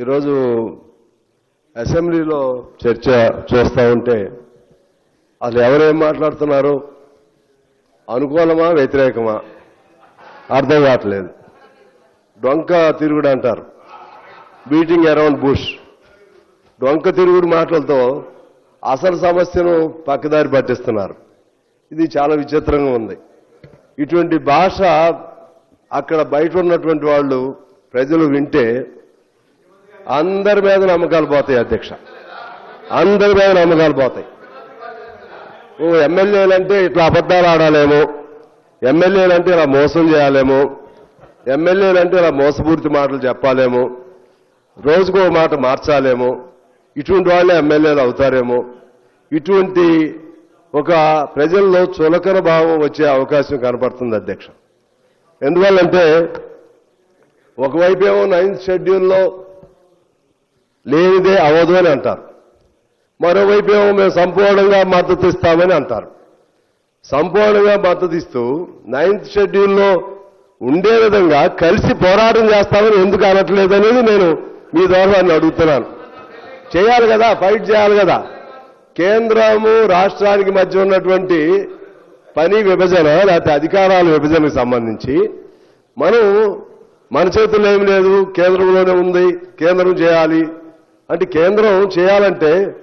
ఈరోజు అసెంబ్లీలో చర్చ చేస్తూ ఉంటే అసలు ఎవరేం మాట్లాడుతున్నారు? అనుకూలమా వ్యతిరేకమా? అర్థం కావట్లేదు. డొంక తిరుగుడు అంటారు. Beating around bush. డొంక తిరుగుడు మాటలతో అసలు సమస్యను పక్కదారి పట్టిస్తున్నారు. ఇది చాలా విచిత్రంగా ఉంది. ఇటువంటి భాష అక్కడ బయట ఉన్నటువంటి వాళ్ళు ప్రజలు వింటే అందరి మీద నమ్మకాలు పోతాయి అధ్యక్ష. అందరి మీద నమ్మకాలు పోతాయి. ఓ ఎమ్మెల్యేలంటే ఇట్లా అబద్ధాలు ఆడాలేమో. ఎమ్మెల్యేలంటే ఇలా మోసం చేయాలేమో. ఎమ్మెల్యేలంటే ఇలా మోసపూరిత మాటలు చెప్పాలేమో. రోజుకో మాట మార్చాలేమో. ఇటువంటి వాళ్ళే ఎమ్మెల్యేలు అవుతారేమో. ఇటువంటి ఒక ప్రజల్లో చులకన భావం వచ్చే అవకాశం కనపడుతుంది అధ్యక్ష. ఎందువల్లంటే ఒకవైపేమో ఏమో నైన్త్ షెడ్యూల్లో లేనిదే అవదు అని అంటారు. మరోవైపు ఏమో మేము సంపూర్ణంగా మద్దతు ఇస్తామని అంటారు. సంపూర్ణంగా మద్దతు ఇస్తూ నైన్త్ షెడ్యూల్లో ఉండే విధంగా కలిసి పోరాటం చేస్తామని ఎందుకు అనట్లేదు అనేది నేను మీ ద్వారా అడుగుతున్నాను. చేయాలి కదా ఫైట్ చేయాలి కదా. కేంద్రము రాష్ట్రానికి మధ్య ఉన్నటువంటి పని విభజన లేకపోతే అధికారాల విభజనకు సంబంధించి మనం మన చేతుల్లో ఏం లేదు కేంద్రంలోనే ఉంది కేంద్రం చేయాలి అంటే కేంద్రం చేయాలంటే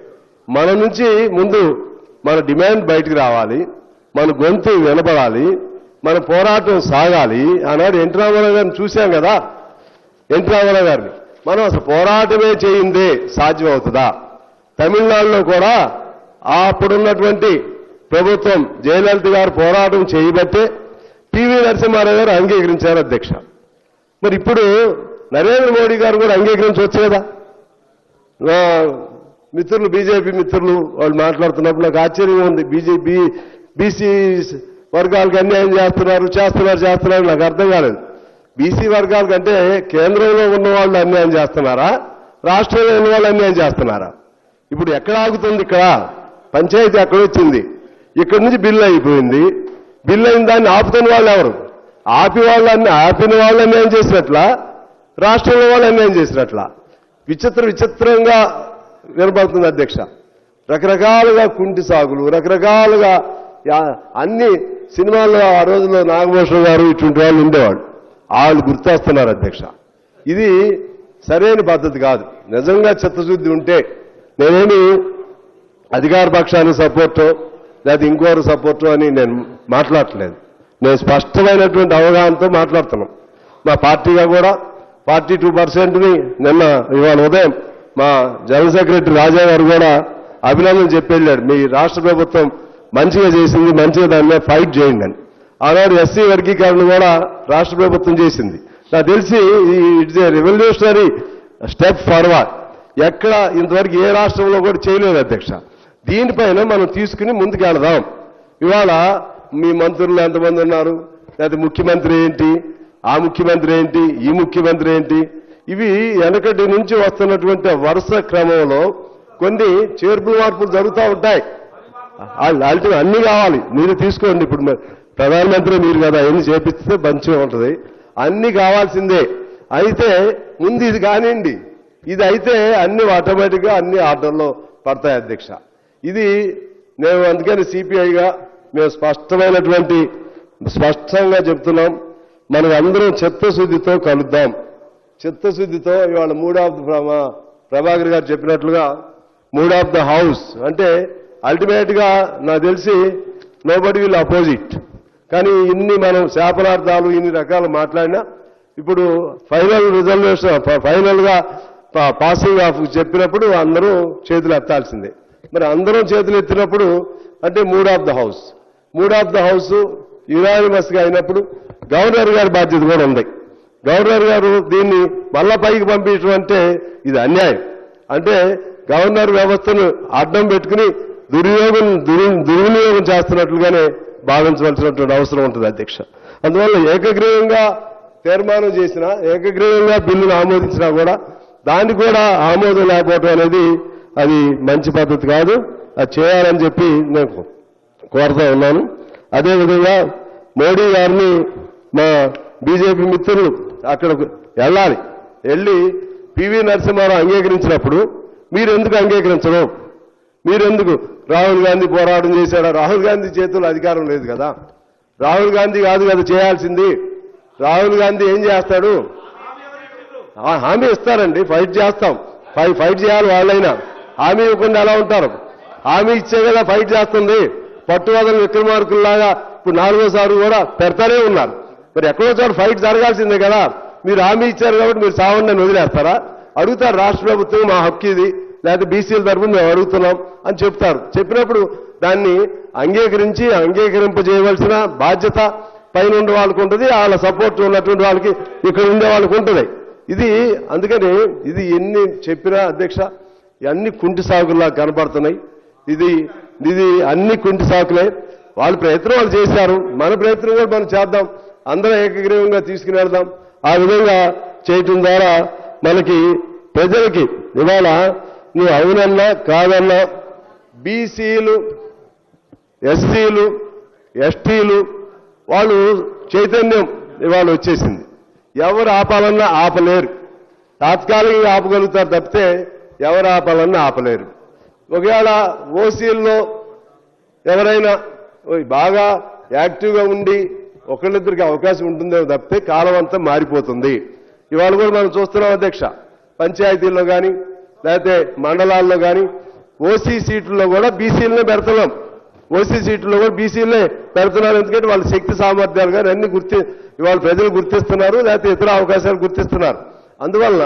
మన నుంచి ముందు మన డిమాండ్ బయటికి రావాలి మన గొంతు వినపడాలి మన పోరాటం సాగాలి ఆనాడు ఎన్టీ రామారావు గారిని చూశాం కదా. ఎన్టీ రామారావు గారిని. మనం అసలు పోరాటమే చేయిందే సాధ్యం అవుతుందా తమిళనాడులో కూడా అప్పుడున్నటువంటి ప్రభుత్వం జయలలిత గారు పోరాటం చేయబట్టే పివి నరసింహారావు గారు అంగీకరించారు అధ్యక్ష. మరి ఇప్పుడు నరేంద్ర మోడీ గారు కూడా అంగీకరించవచ్చు కదా? నా మిత్రులు బీజేపీ మిత్రులు వాళ్ళు మాట్లాడుతున్నప్పుడు నాకు ఆశ్చర్యంగా ఉంది. బీజేపీ బీసీ వర్గాలకు అన్యాయం చేస్తున్నారు చేస్తున్నారు చేస్తున్నారు నాకు అర్థం కాలేదు. బీసీ వర్గాలకంటే కేంద్రంలో ఉన్న వాళ్ళు అన్యాయం చేస్తున్నారా? రాష్ట్రంలో ఉన్న వాళ్ళు అన్యాయం చేస్తున్నారా? ఇప్పుడు ఎక్కడ ఆగుతుంది ఇక్కడ? పంచాయతీ అక్కడ వచ్చింది. ఇక్కడి నుంచి బిల్లు అయిపోయింది. బిల్లు అయిన దాన్ని ఆపుతున్న వాళ్ళు ఎవరు? ఆపి వాళ్ళని ఆపిన వాళ్ళు అన్యాయం చేసినట్లా? రాష్ట్రంలో వాళ్ళు అన్యాయం చేసినట్లా? విచిత్ర విచిత్రంగా వినపడుతుంది అధ్యక్ష. రకరకాలుగా కుంటి సాగులు రకరకాలుగా అన్ని సినిమాల్లో ఆ రోజుల్లో నాగభూషణ గారు ఇటువంటి వాళ్ళు ఉండేవాళ్ళు. వాళ్ళు గుర్తొస్తున్నారు అధ్యక్ష. ఇది సరైన పద్ధతి కాదు. నిజంగా చిత్తశుద్ధి ఉంటే నేనేమి అధికార పక్షాన్ని సపోర్టు లేదా ఇంకోరు సపోర్టు అని నేను మాట్లాడట్లేదు. నేను స్పష్టమైనటువంటి అవగాహనతో మాట్లాడుతున్నాం మా పార్టీగా కూడా ఫార్టీ టూ పర్సెంట్ని నిన్న ఇవాళ ఉదయం మా జనరల్ సెక్రటరీ రాజా గారు కూడా అభినందన చెప్పి వెళ్ళాడు మీ రాష్ట్ర ప్రభుత్వం మంచిగా చేసింది మంచిగా దాని మీద ఫైట్ చేయండి అని. ఆనాడు ఎస్సీ వర్గీకరణ కూడా రాష్ట్ర ప్రభుత్వం చేసింది. నాకు తెలిసి it's a revolutionary step forward ఎక్కడ ఇంతవరకు ఏ రాష్ట్రంలో కూడా చేయలేదు అధ్యక్ష. దీనిపైన మనం తీసుకుని ముందుకెళదాం ఇవాళ మీ మంత్రులు ఎంతమంది ఉన్నారు? లేకపోతే ముఖ్యమంత్రి ఏంటి? ఆ ముఖ్యమంత్రి ఏంటి ఈ ముఖ్యమంత్రి ఏంటి? ఇవి వెనకటి నుంచి వస్తున్నటువంటి వరుస క్రమంలో కొన్ని చేర్పులు మార్పులు జరుగుతూ ఉంటాయి. అల్టి అన్ని కావాలి. మీరు తీసుకోండి. ఇప్పుడు ప్రధానమంత్రి మీరు కదా ఎన్ని చేపిస్తే మంచిగా ఉంటుంది. అన్ని కావాల్సిందే. అయితే ముందు ఇది కానివ్వండి. ఇది అయితే అన్ని ఆటోమేటిక్గా అన్ని ఆర్డర్లో పడతాయి అధ్యక్ష. ఇది మేము అందుకని సిపిఐగా మేము స్పష్టమైనటువంటి స్పష్టంగా చెప్తున్నాం. మనం అందరం చిత్తశుద్ధితో కలుద్దాం. చిత్తశుద్ధితో ఇవాళ మూడ్ ఆఫ్ ద ప్రభాకర్ గారు చెప్పినట్లుగా మూడ్ ఆఫ్ ద హౌస్. అంటే అల్టిమేట్గా నాకు తెలిసి నోబడి విల్ అపోజిట్. కానీ ఇన్ని మనం శాపనార్థాలు ఇన్ని రకాలు మాట్లాడినా ఇప్పుడు ఫైనల్ రిజర్వేషన్ ఫైనల్గా పాసింగ్ ఆఫ్ చెప్పినప్పుడు అందరూ చేతులు ఎత్తాల్సిందే. మరి అందరం చేతులు ఎత్తినప్పుడు అంటే mood of the house. Mood of the house యునానిమస్గా అయినప్పుడు గవర్నర్ గారి బాధ్యత కూడా ఉంది. గవర్నర్ గారు దీన్ని మళ్ళా పైకి పంపించడం అంటే ఇది అన్యాయం. అంటే గవర్నర్ వ్యవస్థను అడ్డం పెట్టుకుని దుర్యోగం దుర్వినియోగం చేస్తున్నట్లుగానే భావించవలసినటువంటి అవసరం ఉంటుంది అధ్యక్ష. అందువల్ల ఏకగ్రీవంగా తీర్మానం చేసినా ఏకగ్రీవంగా బిల్లును ఆమోదించినా కూడా దాన్ని కూడా ఆమోదం లేకపోవడం అనేది అది మంచి పద్ధతి కాదు. అది చేయాలని చెప్పి నేను కోరుతా ఉన్నాను. అదేవిధంగా మోడీ గారిని మా బీజేపీ మిత్రులు అక్కడ వెళ్ళాలి. వెళ్ళి పివి నరసింహారావు అంగీకరించినప్పుడు మీరు ఎందుకు మీరెందుకు రాహుల్ గాంధీ పోరాటం చేశాడా? రాహుల్ గాంధీ చేతుల్లో అధికారం లేదు కదా. రాహుల్ గాంధీ కాదు కదా చేయాల్సింది. రాహుల్ గాంధీ ఏం చేస్తాడు? హామీ ఇస్తారండి ఫైట్ చేస్తాం. ఫైట్ చేయాలి వాళ్ళైనా. హామీ ఇవ్వకుండా ఎలా ఉంటారు? హామీ ఇచ్చే కదా ఫైట్ చేస్తుంది. పట్టువదల విక్రమార్కుల్లాగా ఇప్పుడు నాలుగోసారి కూడా పెడతానే ఉన్నారు. మరి ఎక్కడో చోట ఫైట్ జరగాల్సిందే కదా. మీరు హామీ ఇచ్చారు కాబట్టి మీరు సావండి అని వదిలేస్తారా? అడుగుతారు రాష్ట్ర ప్రభుత్వం మా హక్కు ఇది లేకపోతే బీసీల తరఫున మేము అడుగుతున్నాం అని చెప్తారు. చెప్పినప్పుడు దాన్ని అంగీకరించి అంగీకరింపజేయవలసిన బాధ్యత పైన ఉండే వాళ్ళకు ఉంటుంది వాళ్ళ సపోర్ట్ ఉన్నటువంటి వాళ్ళకి ఇక్కడ ఉండే వాళ్ళకి ఉంటుంది. ఇది అందుకని ఇది ఎన్ని చెప్పినా అధ్యక్ష అన్ని కుంటి సాగుల్లా కనబడుతున్నాయి ఇది ఇది అన్ని కుంటి సాకులే. వాళ్ళ ప్రయత్నం వాళ్ళు చేశారు. మన ప్రయత్నం కూడా మనం చేద్దాం. అందరం ఏకగ్రీవంగా తీసుకుని వెళ్దాం. ఆ విధంగా చేయటం ద్వారా మనకి ప్రజలకి ఇవాళ నువ్వు అవునన్నా కాదన్నా బీసీలు ఎస్సీలు ఎస్టీలు వాళ్ళు చైతన్యం ఇవాళ వచ్చేసింది. ఎవరు ఆపాలన్నా ఆపలేరు. తాత్కాలికంగా ఆపగలుగుతారు తప్పితే ఎవరు ఆపాలన్నా ఆపలేరు. ఒకవేళ ఓసీల్లో ఎవరైనా బాగా యాక్టివ్గా ఉండి ఒకళ్ళిద్దరికి అవకాశం ఉంటుందో తప్పితే కాలం అంతా మారిపోతుంది. ఇవాళ కూడా మనం చూస్తున్నాం అధ్యక్ష పంచాయతీల్లో కానీ లేకపోతే మండలాల్లో కానీ ఓసీ సీట్లలో కూడా బీసీలనే పెడుతున్నాం. ఓసీ సీట్లలో కూడా బీసీలనే పెడుతున్నారు. ఎందుకంటే వాళ్ళ శక్తి సామర్థ్యాలు కానీ అన్ని గుర్తి ఇవాళ ప్రజలు గుర్తిస్తున్నారు లేకపోతే ఇతర అవకాశాలు గుర్తిస్తున్నారు. అందువలన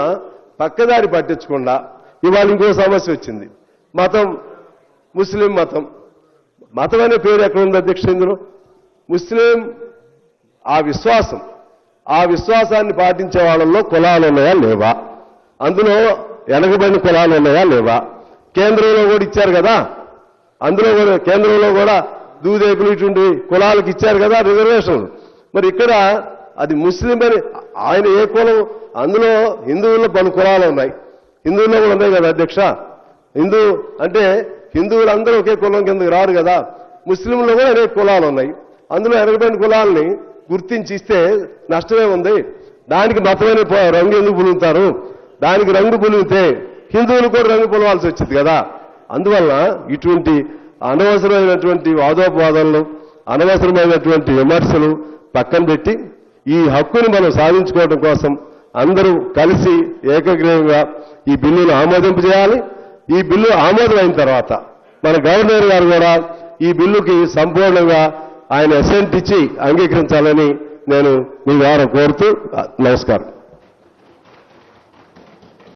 పక్కదారి పట్టించకుండా ఇవాళ ఇంకో సమస్య వచ్చింది. మతం ముస్లిం మతం. మతం అనే పేరు ఎక్కడ ఉంది అధ్యక్ష ఇందులో ముస్లిం ఆ విశ్వాసం ఆ విశ్వాసాన్ని పాటించే వాళ్ళల్లో కులాలు ఉన్నాయా లేవా? అందులో వెనకబడిన కులాలు ఉన్నాయా లేవా? కేంద్రంలో కూడా ఇచ్చారు కదా? అందులో కూడా కేంద్రంలో కూడా దూదేకులు ఇటువంటి కులాలకు ఇచ్చారు కదా రిజర్వేషన్లు మరి ఇక్కడ అది ముస్లిం అని ఆయన ఏ కులం? అందులో హిందువుల్లో పలు కులాలు ఉన్నాయి. హిందువుల్లో కూడా ఉన్నాయి కదా అధ్యక్ష? హిందూ అంటే హిందువులందరూ ఒకే కులం కిందకి రారు కదా. ముస్లింలు కూడా అనేక కులాలు ఉన్నాయి. అందులో ఎనభై కులాలని గుర్తించి ఇస్తే నష్టమే ఉంది. దానికి మతమైన రంగు ఎందుకు పులుగుతారు? దానికి రంగు పులిగితే హిందువులు కూడా రంగు పులవాల్సి వచ్చింది కదా. అందువల్ల ఇటువంటి అనవసరమైనటువంటి వాదోపవాదాలను అనవసరమైనటువంటి విమర్శలు పక్కన పెట్టి ఈ హక్కుని మనం సాధించుకోవడం కోసం అందరూ కలిసి ఏకగ్రీవంగా ఈ బిల్లును ఆమోదింపజేయాలి. ఈ బిల్లు ఆమోదమైన తర్వాత మన గవర్నర్ గారు కూడా ఈ బిల్లుకి సంపూర్ణంగా ఆయన అసెంట్ ఇచ్చి అంగీకరించాలని నేను మీ ద్వారా కోరుతూ నమస్కారం.